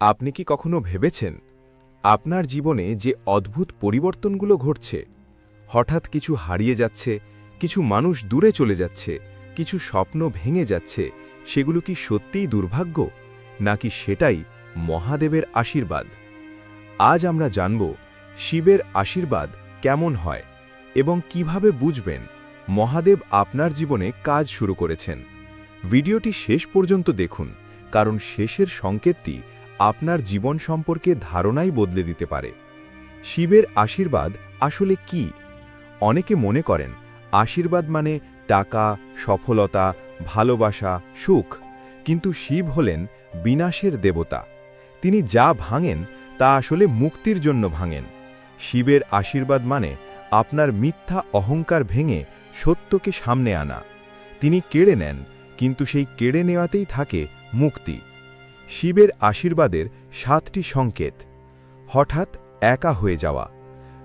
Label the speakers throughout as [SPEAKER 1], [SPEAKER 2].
[SPEAKER 1] আপনি কি কখনো ভেবেছেন আপনার জীবনে যে অদ্ভুত পরিবর্তনগুলো ঘটছে? হঠাৎ কিছু হারিয়ে যাচ্ছে, কিছু মানুষ দূরে চলে যাচ্ছে, কিছু স্বপ্ন ভেঙে যাচ্ছে, সেগুলো কি সত্যিই দুর্ভাগ্য? নাকি সেটাই মহাদেবের আশীর্বাদ? আজ আমরা জানব শিবের আশীর্বাদ কেমন হয় এবং কীভাবে বুঝবেন মহাদেব আপনার জীবনে কাজ শুরু করেছেন। ভিডিওটি শেষ পর্যন্ত দেখুন, কারণ শেষের সংকেতটি আপনার জীবন সম্পর্কে ধারণাই বদলে দিতে পারে। শিবের আশীর্বাদ আসলে কি? অনেকে মনে করেন, আশীর্বাদ মানে টাকা, সফলতা, ভালোবাসা, সুখ। কিন্তু শিব হলেন বিনাশের দেবতা। তিনি যা ভাঙেন, তা আসলে মুক্তির জন্য ভাঙেন। শিবের আশীর্বাদ মানে আপনার মিথ্যা অহংকার ভেঙে সত্যকে সামনে আনা। তিনি কেড়ে নেন, কিন্তু সেই কেড়ে নেওয়াতেই থাকে মুক্তি। শিবের আশীর্বাদের সাতটি সংকেত। হঠাৎ একা হয়ে যাওয়া।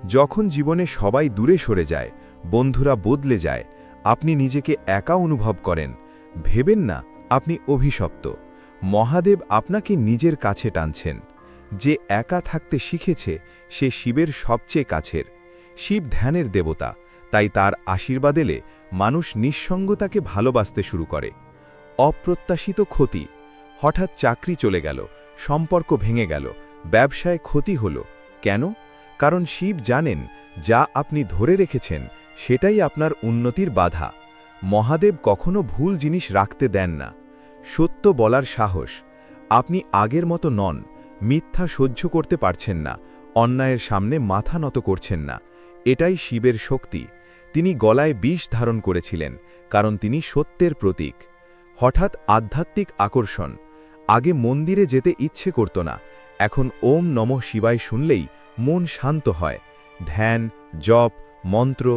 [SPEAKER 1] যখন জীবনে সবাই দূরে সরে যায়, বন্ধুরা বদলে যায়, আপনি নিজেকে একা অনুভব করেন। ভেবেন না, আপনি অভিশপ্ত। মহাদেব আপনাকে নিজের কাছে টানছেন। যে একা থাকতে শিখেছে, সে শিবের সবচেয়ে কাছের। শিব ধ্যানের দেবতা, তাই তার আশীর্বাদ এলে মানুষ নিঃসঙ্গতাকে ভালোবাসতে শুরু করে। অপ্রত্যাশিত ক্ষতি হঠাৎ চাকরি চলে গেল, সম্পর্ক ভেঙে গেল, ব্যবসায় ক্ষতি হল। কেন? কারণ শিব জানেন, যা আপনি ধরে রেখেছেন, সেটাই আপনার উন্নতির বাধা। মহাদেব কখনো ভুল জিনিস রাখতে দেন না। সত্য বলার সাহস। আপনি আগের মতো নন, মিথ্যা সহ্য করতে পারছেন না, অন্যায়ের সামনে মাথা নত করছেন না। এটাই শিবের শক্তি। তিনি গলায় বিষ ধারণ করেছিলেন, কারণ তিনি সত্যের প্রতীক। হঠাৎ আধ্যাত্মিক আকর্ষণ। আগে মন্দিরে যেতে ইচ্ছে করত না। এখন ওম নম শিবায় শুনলেই মন শান্ত হয়। ধ্যান, জপ, মন্ত্র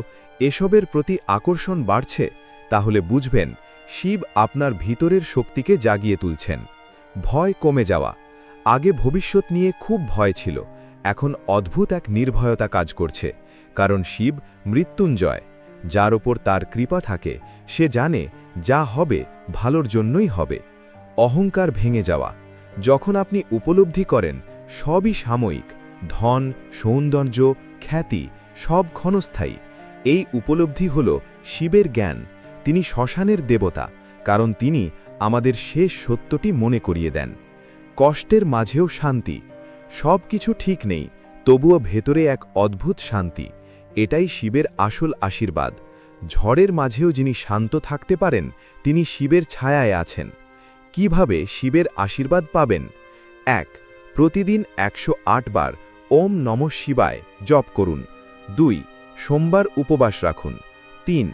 [SPEAKER 1] এসবের প্রতি আকর্ষণ বাড়ছে, তাহলে বুঝবেন শিব আপনার ভিতরের শক্তিকে জাগিয়ে তুলছেন। ভয় কমে যাওয়া। আগে ভবিষ্যৎ নিয়ে খুব ভয় ছিল। এখন অদ্ভুত এক নির্ভয়তা কাজ করছে, কারণ শিব মৃত্যুঞ্জয়। যার ওপর তার কৃপা থাকে, সে জানে যা হবে ভালোর জন্যই হবে। অহংকার ভেঙে যাওয়া। যখন আপনি উপলব্ধি করেন, সবই সাময়িক। ধন, সৌন্দর্য, খ্যাতি, সব ক্ষণস্থায়ী। এই উপলব্ধি হল শিবের জ্ঞান। তিনি শ্মশানের দেবতা, কারণ তিনি আমাদের শেষ সত্যটি মনে করিয়ে দেন। কষ্টের মাঝেও শান্তি। সব কিছু ঠিক নেই, তবুও ভেতরে এক অদ্ভুত শান্তি। এটাই শিবের আসল আশীর্বাদ। ঝড়ের মাঝেও যিনি শান্ত থাকতে পারেন, তিনি শিবের ছায়ায় আছেন। কীভাবে শিবের আশীর্বাদ পাবেন? এক, প্রতিদিন একশো আট বার ওম নম শিবায় জপ করুন। দুই, সোমবার উপবাস রাখুন। তিন,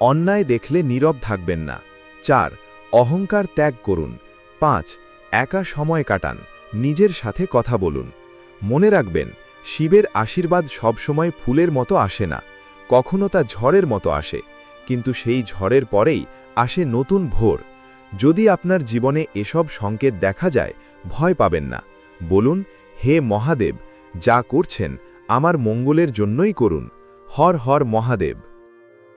[SPEAKER 1] অন্যায় দেখলে নীরব থাকবেন না। চার, অহংকার ত্যাগ করুন। পাঁচ, একা সময় কাটান। নিজের সাথে কথা বলুন। মনে রাখবেন, শিবের আশীর্বাদ সবসময় ফুলের মতো আসে না। কখনো তা ঝড়ের মতো আসে, কিন্তু সেই ঝড়ের পরেই আসে নতুন ভোর। যদি আপনার জীবনে এসব সংকেত দেখা যায়, ভয় পাবেন না। বলুন, হে মহাদেব, যা করছেন, আমার মঙ্গলের জন্যই করুন। হর হর মহাদেব।